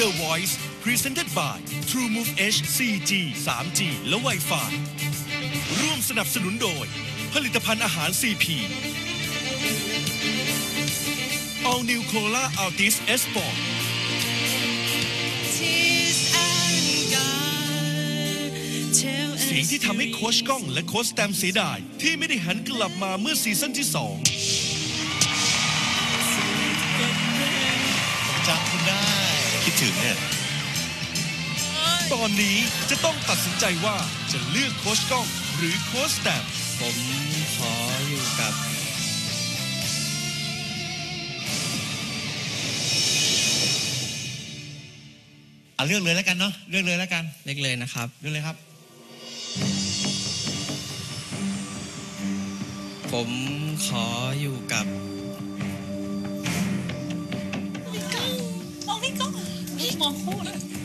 The Voice Presented by TrueMove H 4G 3G และ Wi-Fi ร่วมสนับสนุนโดย ผลิตภัณฑ์อาหาร CP All New Cola Altis S Sport เสียงที่ทำให้โคชก้องและโคชแตมเสียดายที่ไม่ได้หันกลับมาเมื่อซีซั่นที่2จ ตอนนี้จะต้องตัดสินใจว่าจะเลือกโคชก้องหรือโคชแตมผมขออยู่กับอะเลือกเลยแล้วกันเนาะเลือกเลยแล้วกันเล็กเลยนะครับ เลือกเลยครับ ผมขออยู่กับ มองนี่ก็มองคู่เลย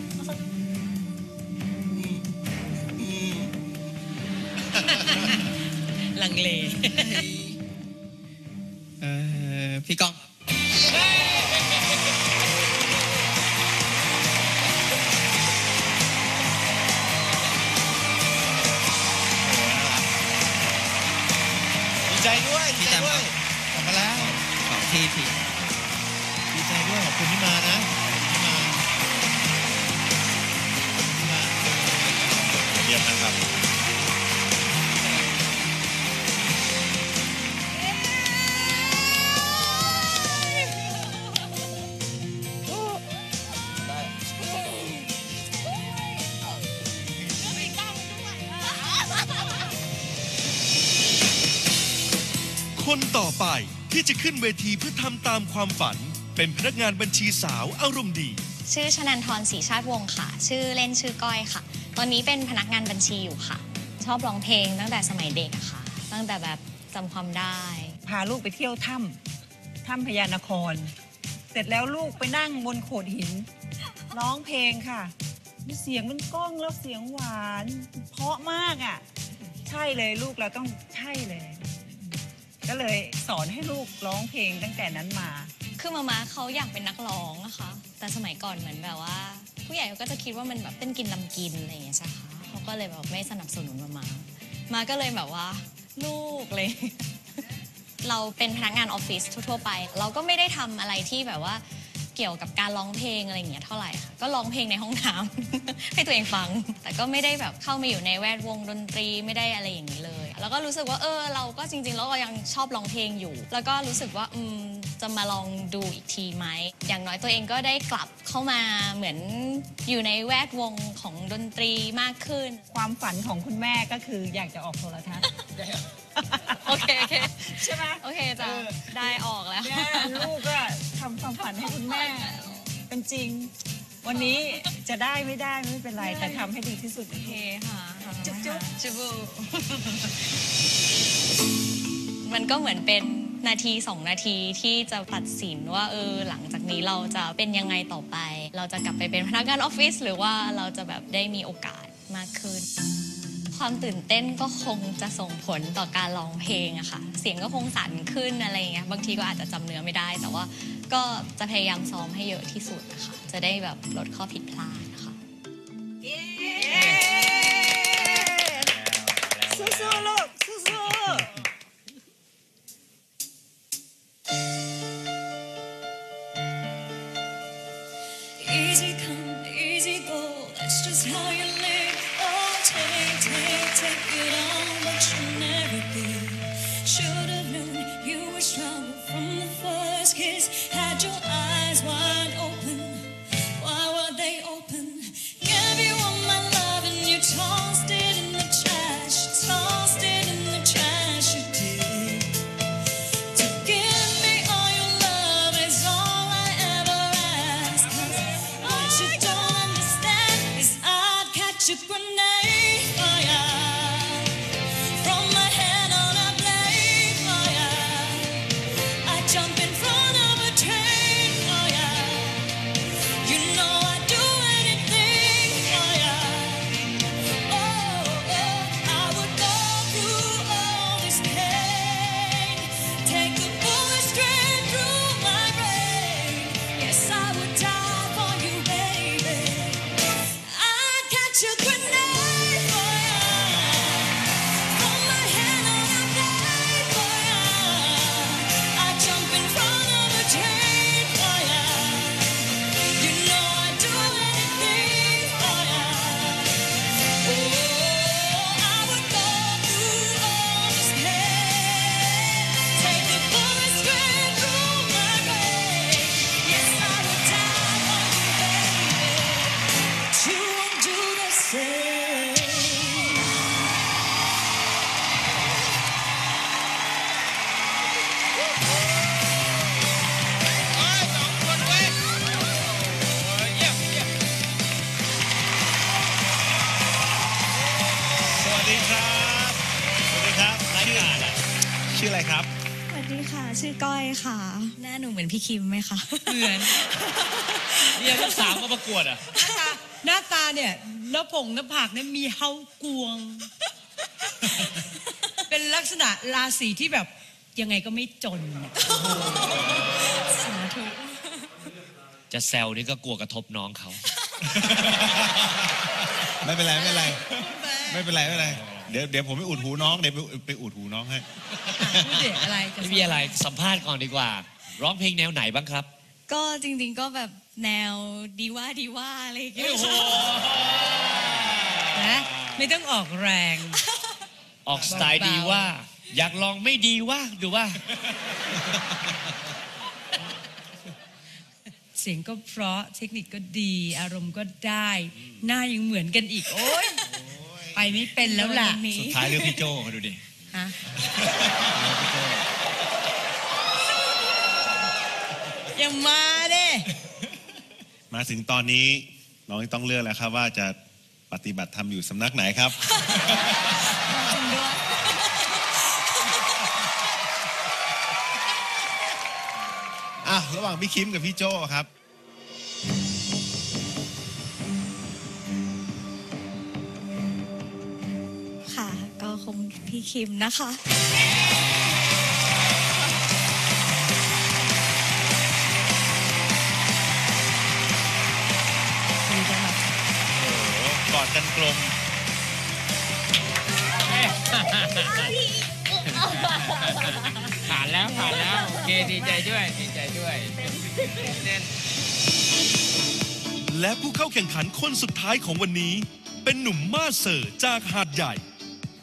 ลังเล่พี่ก้อง ต่อไปที่จะขึ้นเวทีเพื่อทำตามความฝัน เป็นพนักงานบัญชีสาวอารมณ์ดี ชื่อชนันทรศรีชาติวงศ์ค่ะ ชื่อเล่นชื่อก้อยค่ะ ตอนนี้เป็นพนักงานบัญชีอยู่ค่ะ ชอบร้องเพลงตั้งแต่สมัยเด็กอะค่ะ ตั้งแต่แบบจำความได้ พาลูกไปเที่ยวถ้ำถ้ำพญานคร เสร็จแล้วลูกไปนั่งบนโขดหิน ร้องเพลงค่ะเสียงมันก้องแล้วเสียงหวาน เพราะมากอะ ใช่เลยลูกเราต้องใช่เลย ก็เลยสอนให้ลูกร้องเพลงตั้งแต่นั้นมา คือมาม่าเขาอยากเป็นนักร้องนะคะ แต่สมัยก่อนเหมือนแบบว่า ผู้ใหญ่เขาก็จะคิดว่ามันแบบเป็นกินลำกินอะไรอย่างเงี้ยใช่ไหมคะเขาก็เลยแบบไม่สนับสนุนมามามาก็เลยแบบว่า ลูกเลย เราเป็นพนักงานออฟฟิศทั่วๆไป เราก็ไม่ได้ทำอะไรที่แบบว่า เกี่ยวกับการร้องเพลงอะไรอย่างเงี้ยเท่าไหร่ค่ะก็ร้องเพลงในห้องน้ำ ให้ตัวเองฟัง แต่ก็ไม่ได้แบบเข้ามาอยู่ในแวดวงดนตรีไม่ได้อะไรอย่างนี้เลย แล้วก็รู้สึกว่าเออเราก็จริงๆแล้วเรายังชอบร้องเพลงอยู่ แล้วก็รู้สึกว่าอืมจะมาลองดูอีกทีไหมอย่างน้อยตัวเองก็ได้กลับเข้ามาเหมือนอยู่ในแวดวงของดนตรีมากขึ้น ความฝันของคุณแม่ก็คืออยากจะออกโทรทัศน์ โอเคโอเค ใช่ไหมโอเคจ้ะ เออ ได้ออกแล้ว เนี่ยลูกก็ทำความฝันให้คุณแม่ เป็นจริง วันนี้จะได้ไม่ได้ไม่เป็นไร แต่ทำให้ดีที่สุด โอเคค่ะ จุ๊บจุ๊บจุ๊บมันก็เหมือนเป็นนาทีสองนาทีที่จะตัดสินว่าเออหลังจากนี้เราจะเป็นยังไงต่อไป เราจะกลับไปเป็นพนักงานออฟฟิศหรือว่าเราจะแบบได้มีโอกาสมากขึ้น ความตื่นเต้นก็คงจะส่งผลต่อการร้องเพลงอะค่ะ เสียงก็คงสั่นขึ้นอะไรอย่างเงี้ย บางทีก็อาจจะจำเนื้อไม่ได้ แต่ว่าก็จะพยายามซ้อมให้เยอะที่สุดนะคะจะได้แบบลดข้อผิดพลาดนะคะ สู้ๆลูก ค่ะหน้าหนูเหมือนพี่คิมไหมคะเหมือนเนี่ยลูกสาวก็ประกวดอะหน้าตาเนี่ยหน้าผงหน้าผากเนี่ยมีเฮากวง เป็นลักษณะราศีที่แบบยังไงก็ไม่จนสาธุจะแซวนี่ก็กลัวกระทบน้องเขา ไม่เป็นไร ไม่เป็นไร ไม่เป็นไร ไม่เป็นไร เดี๋ยวเดี๋ยวผมไปอุดหูน้อง เดี๋ยวไปไปอุดหูน้องให้ พูดเด็กอะไรจะไม่มีอะไรสัมภาษณ์ก่อนดีกว่า ร้องเพลงแนวไหนบ้างครับก็จริงๆก็แบบแนวดีว่าดีว่าอะไรอย่างเงี้ยนะไม่ต้องออกแรง ออกสไตล์ดีว่า อยากลองไม่ดีว่าดูว่า เสียงก็เพราะเทคนิคก็ดี อารมณ์ก็ได้ หน้ายังเหมือนกันอีก โอ๊ยไปไม่เป็นแล้วล่ะวันนี้สุดท้ายเรื่องพี่โจมาดูดิ ฮะอย่ามาเด้มาถึงตอนนี้น้องต้องเลือกแล้วครับ ว่าจะปฏิบัติธรรมอยู่สำนักไหนครับ จริงด้วยอะระหว่างพี่คิมกับพี่โจครับ คงพี่คิมนะคะกอดกันกลมผ่านแล้วผ่านแล้ว โอเคดีใจด้วยดีใจด้วยและผู้เข้าแข่งขันคนสุดท้ายของวันนี้ เป็นหนุ่มมาสเซอร์จากหาดใหญ่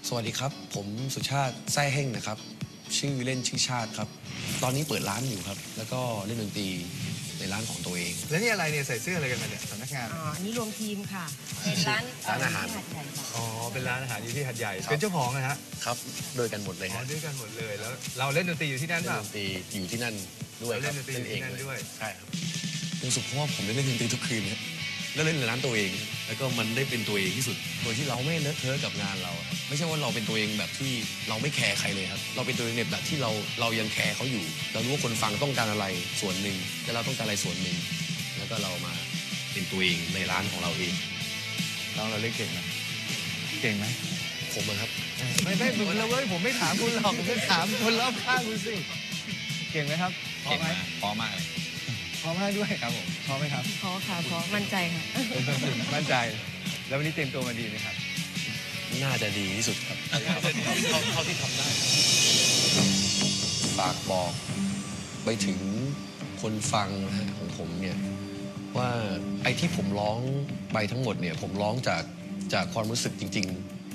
สวัสดีครับ ผมสุชาติไส้เฮ่งนะครับ ชื่อเล่นชื่อชาติครับ ตอนนี้เปิดร้านอยู่ครับ แล้วก็เล่นดนตรีในร้านของตัวเอง แล้วนี่อะไรเนี่ยใส่เสื้ออะไรกันมาเนี่ยสำนักงาน อ๋ออันนี้รวมทีมค่ะ เป็นร้านร้านอาหาร ที่ดใหญ่ค่ะอ๋อ เป็นร้านอาหารอยู่ที่หัดใหญ่เป็นเจ้าของนะฮะ ครับโดยกันหมดเลยอ๋อฮะด้วยกันหมดเลย แล้วเราเล่นดนตรีอยู่ที่นั่นเล่เปนล่าดนตรีอยู่ที่นั่นด้วยคเล่รับนดนตรีอยู่ที่นั่นด้วย ใช่ครับรู้สึกเพราะว่าผมได้เล่นดนตรีทุกคืนนะ แล้วเล่นในร้านตัวเอง แล้วก็มันได้เป็นตัวเองที่สุด โดยที่เราไม่เลอะเทอะกับงานเราครับไม่ใช่ว่าเราเป็นตัวเองแบบที่เราไม่แคร์ใครเลยครับ เราเป็นตัวเองในแบบที่เราเรายังแคร์เขาอยู่ เรารู้ว่าคนฟังต้องการอะไรส่วนหนึ่งและเราต้องการอะไรส่วนหนึ่ง แล้วก็เรามาเป็นตัวเองในร้านของเราเอง เราเราเล่นเก่งไหมเก่งไหมผมอะครับ ไม่ไม่ผมเราเว้ยผมไม่ถามคุณหรอกผมจะถามคนรอบข้างคุณสิ เก่งไหมครับพอไหมพอมากเลย พอมากด้วยครับผมพอไหมครับเพราะค่ะเพราะมั่นใจค่ะ มั่นใจ แล้ววันนี้เตรียมตัวมาดีไหมครับ น่าจะดีที่สุดครับเท่าที่ทำได้ ฝากบอก ไปถึงคนฟังนะฮะของผมเนี่ย ว่าไอ้ที่ผมร้องไปทั้งหมดเนี่ย ผมร้องจากจากความรู้สึกจริง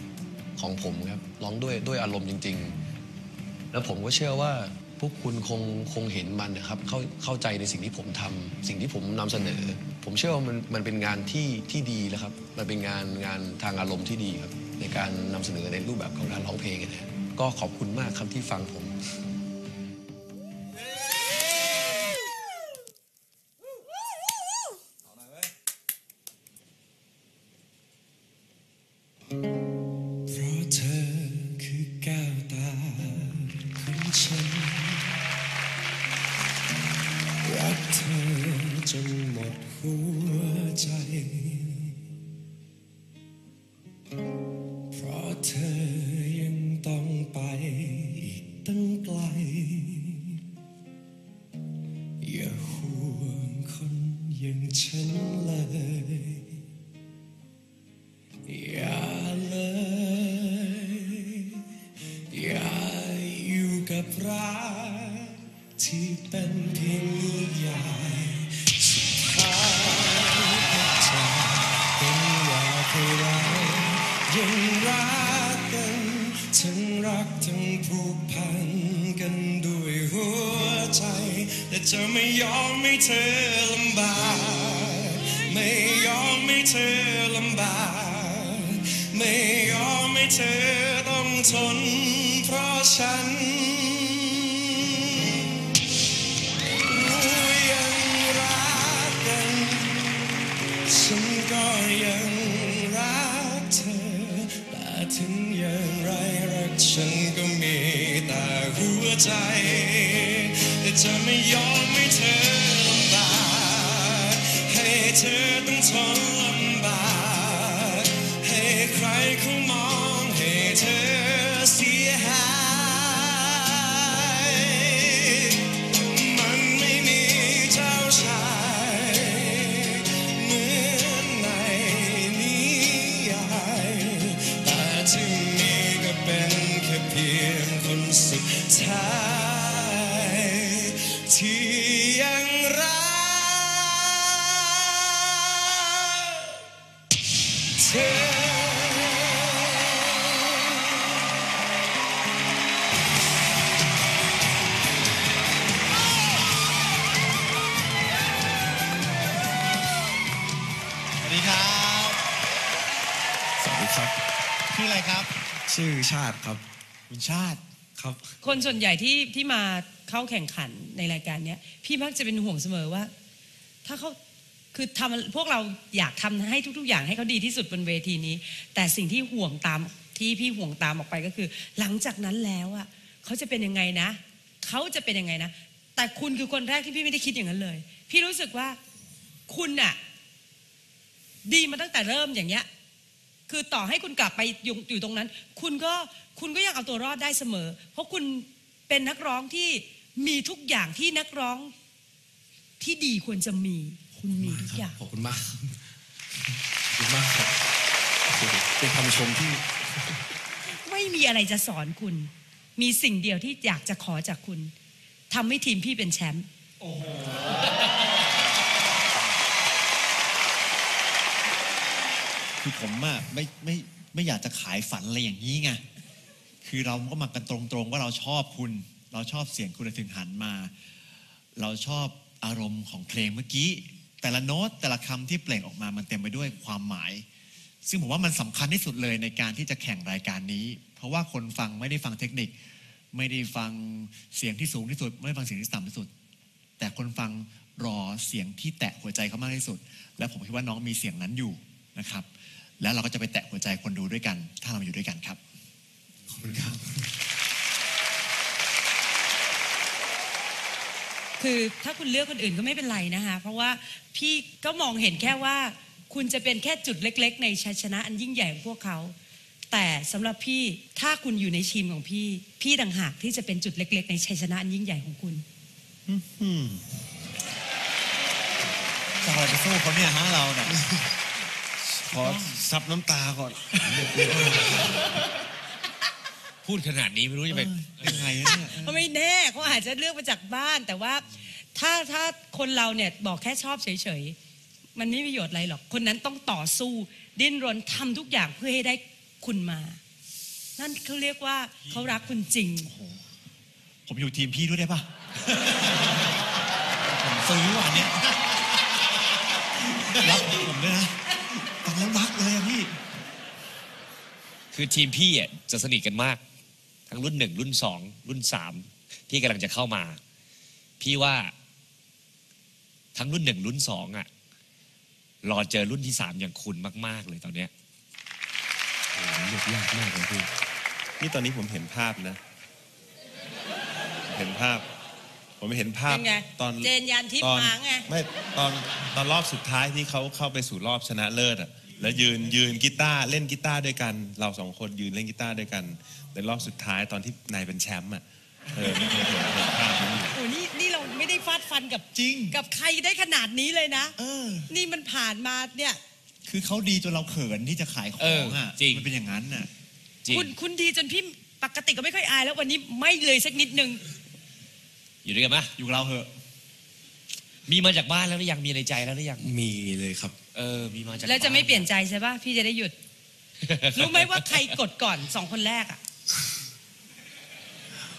ๆของผมครับร้องด้วยด้วยอารมณ์จริง ๆ แล้วผมก็เชื่อว่า พวกคุณคงคงเห็นมันนะครับเข้าเข้าใจในสิ่งที่ผมทำสิ่งที่ผมนำเสนอ ผมเชื่อว่ามันมันเป็นงานที่ที่ดีแล้วครับมันเป็นงานงานทางอารมณ์ที่ดีครับในการนำเสนอในรูปแบบของการร้องเพลงนะก็ขอบคุณมากครับที่ฟังผม ฉันเลยอย่าเลยอย่าอยู่กับรักที่เป็นเพียงนิยายสุดท้ายก็จะเป็นว่าใครเรยังรักกันทั้งรักทั้งผูกพันกันด้วยหัวใจ แต่จะไม่ยอมไม่เธอ เธอลำบากไม่ยอมให้เธอต้องทนเพราะฉันรู้ยังรักกันฉันก็ยังรักเธอแต่ถึงอย่างไรรักฉันก็มีแต่หัวใจ แต่จะไม่ยอมให้เธอลำบากให้เธอต้องทน ใครเชื่อชาติครับคุณชาติครับ คนส่วนใหญ่ที่ที่มาเข้าแข่งขันในรายการเนี้ยพี่มักจะเป็นห่วงเสมอว่า ถ้าเขาคือทำพวกเราอยากทำให้ทุก ๆ อย่างให้เขาดีที่สุดบนเวทีนี้ แต่สิ่งที่ห่วงตามที่พี่ห่วงตามออกไปก็คือ หลังจากนั้นแล้วอะเขาจะเป็นยังไงนะเขาจะเป็นยังไงนะ แต่คุณคือคนแรกที่พี่ไม่ได้คิดอย่างนั้นเลย พี่รู้สึกว่าคุณอะดีมาตั้งแต่เริ่มอย่างเงี้ย คือต่อให้คุณกลับไปอยู่อยู่ตรงนั้น คุณก็คุณก็ยังเอาตัวรอดได้เสมอ เพราะคุณเป็นนักร้องที่มีทุกอย่างที่นักร้องที่ดีควรจะมี คุณมีทุกอย่างขอบคุณมากครับขอบคุณมากครับโอ้โหเป็นคำชมที่ ไม่มีอะไรจะสอนคุณ มีสิ่งเดียวที่อยากจะขอจากคุณทำให้ทีมพี่เป็นแชมป์ คือผมอะไม่ไม่ไม่อยากจะขายฝันอะไรอย่างนี้ไงคือเราก็มากันตรงๆว่าเราชอบคุณ เราชอบเสียงคุณถึงหันมา เราชอบอารมณ์ของเพลงเมื่อกี้ แต่ละโน้ตแต่ละคำที่เปล่งออกมามันเต็มไปด้วยความหมาย ซึ่งผมว่ามันสำคัญที่สุดเลยในการที่จะแข่งรายการนี้ เพราะว่าคนฟังไม่ได้ฟังเทคนิค ไม่ได้ฟังเสียงที่สูงที่สุด ไม่ได้ฟังเสียงที่ต่ำที่สุด แต่คนฟังรอเสียงที่แตะหัวใจเขามากที่สุด และผมคิดว่าน้องมีเสียงนั้นอยู่นะครับ แล้วเราก็จะไปแตะหัวใจคนดูด้วยกัน ถ้าเราอยู่ด้วยกันครับ ขอบคุณครับ คือถ้าคุณเลือกคนอื่นก็ไม่เป็นไรนะคะ เพราะว่าพี่ก็มองเห็นแค่ว่า คุณจะเป็นแค่จุดเล็ก ๆ ในชัยชนะอันยิ่งใหญ่ของพวกเขา แต่สำหรับพี่ถ้าคุณอยู่ในทีมของพี่ พี่ต่างหากที่จะเป็นจุดเล็ก ๆ ในชัยชนะอันยิ่งใหญ่ของคุณจะเอาอะไรไปสู้เขาเนี่ยฮะเราเนี่ย ขอซับน้ำตาก่อน พูดขนาดนี้ไม่รู้จะไปยังไงเนี่ยก็ไม่แน่เขาอาจจะเลือกมาจากบ้าน แต่ว่าถ้าถ้าคนเราเนี่ยบอกแค่ชอบเฉยๆ มันไม่มีประโยชน์อะไรหรอก คนนั้นต้องต่อสู้ ดิ้นรนทำทุกอย่างเพื่อให้ได้คุณมา นั่นเขาเรียกว่าเขารักคุณจริง ผมอยู่ทีมพี่ด้วยได้ปะผมซื้อว่ะเนี่ยรักผมด้วยนะฟังแล้วรักเลยอะพี่ คือทีมพี่อะจะสนิทกันมาก ทั้งรุ่นหนึ่งรุ่นสองรุ่นสามที่กำลังจะเข้ามา พี่ว่า ทั้งรุ่นหนึ่งรุ่นสองอะรอเจอรุ่นที่สามอย่างคุณมาก ๆ เลยตอนเนี้ยเลือกยากมากเลยพี่นี่ตอนนี้ผมเห็นภาพนะ เห็นภาพ ผมเห็นภาพเป็นไงตอนเจนยันทิพย์ตอนมาไง ไม่ตอนตอนรอบสุดท้ายที่เขาเข้าไปสู่รอบชนะเลิศอะ แล้วยืนยืนกีตาร์เล่นกีตาร์ด้วยกัน เราสองคนยืนเล่นกีตาร์ด้วยกันในรอบสุดท้ายตอนที่นายเป็นแชมป์อะเออผมเห็นเห็นภาพนั้นอยู่โอ้นี่นี่เราไม่ได้ฟาดฟันกับจริง กับใครได้ขนาดนี้เลยนะ เออ นี่มันผ่านมาเนี่ย คือเขาดีจนเราเขินที่จะขายของอะจริง มันเป็นอย่างนั้นน่ะ จริงคุณคุณดีจนพี่ปกติก็ไม่ค่อยอายแล้ววันนี้ไม่เลยสักนิดนึง อยู่ด้วยกันไหมอยู่กับเราเหอะ มีมาจากบ้านแล้วหรือยังมีในใจแล้วหรือยังมีเลยครับ เออมีมาจากแล้วจะไม่บ้าเปลี่ยนใจใช่ป่ะพี่จะได้หยุด รู้ไหมว่าใครกดก่อนสองคนแรกอะ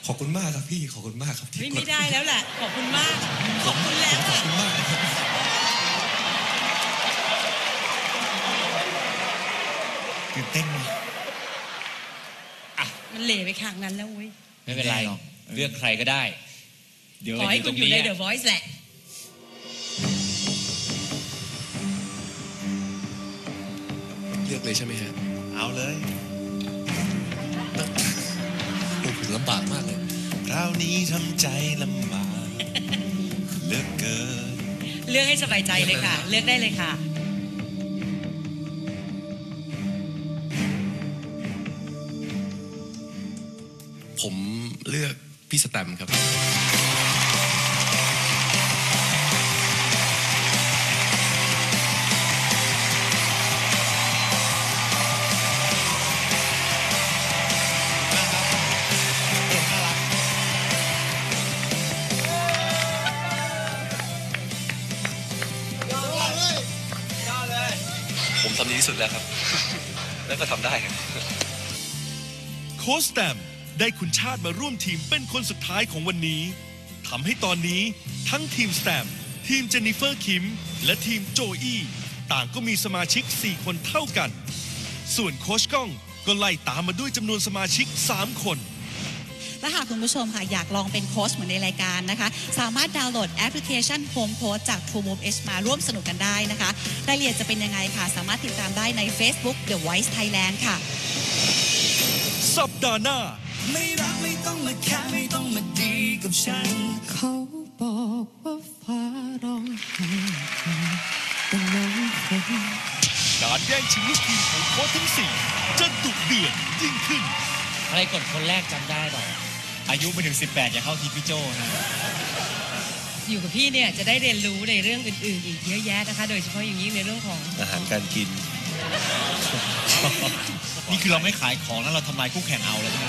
ขอบคุณมากครับพี่ขอบคุณมากครับที่ไม่กไม่ได้แล้วแหละขอบคุณมาก ขอบคุณแล้วขอบอะคุณมากนะครับตื่นเต้นไหมมันเหล่ไปข้างนั้นแล้วเว้ยไม่เป็นไรไม่แน่หรอกเลือกใครก็ได้ เดี๋ยวขอให้คุณอยู่ใน The Voice แหละ กเลยใช่ไหมฮะเอาเลยโอ้ผมลำบากมากเลย คราวนี้ทำใจลำบากเหลือกเกิน เลือกให้สบายใจเลยค่ะ เลือกได้เลยค่ะ ผมเลือกพี่สแตมป์ครับ ทำได้ครับโค้ชแตมได้คุณชาติมาร่วมทีมเป็นคนสุดท้ายของวันนี้ทำให้ตอนนี้ทั้งทีมสแตมทีมเจนนิเฟอร์คิม และทีมโจอี้ต่างก็มีสมาชิก 4 คนเท่ากัน ส่วนโค้ชก้องก็ไล่ตามมาด้วยจำนวนสมาชิก 3 คน และหากคุณผู้ชมค่ะอยากลองเป็นโค้ชเหมือนในรายการนะคะ สามารถดาวน์โหลดแอปพลิเคชัน Home Coach จาก True Move H มาร่วมสนุกกันได้นะคะรายละเอียดจะเป็นยังไงค่ะ สามารถติดตามได้ใน Facebook The Voice Thailand ค่ะ สัปดาห์หน้า ไม่รักไม่ต้องมาแค่ไม่ต้องมาดีกับฉัน เขาบอกว่าฟ้าร้องไห้แต่น้องคงการแย่งชิงลูกทีมของโค้ชทั้ง4จะดุเดือดยิ่งขึ้น ใครกดคนแรกจำได้เปล่า อายุไม่ถึง 18 อย่าเข้าทีมพี่โจนะอยู่กับพี่เนี่ยจะได้เรียนรู้ในเรื่องอื่นๆ อีกเยอะแยะนะคะ โดยเฉพาะอย่างยิ่งในเรื่องของอาหารการกิน นี่คือเราไม่ขายของแล้วเราทำลายคู่แข่งเอาแล้วใช่ไหม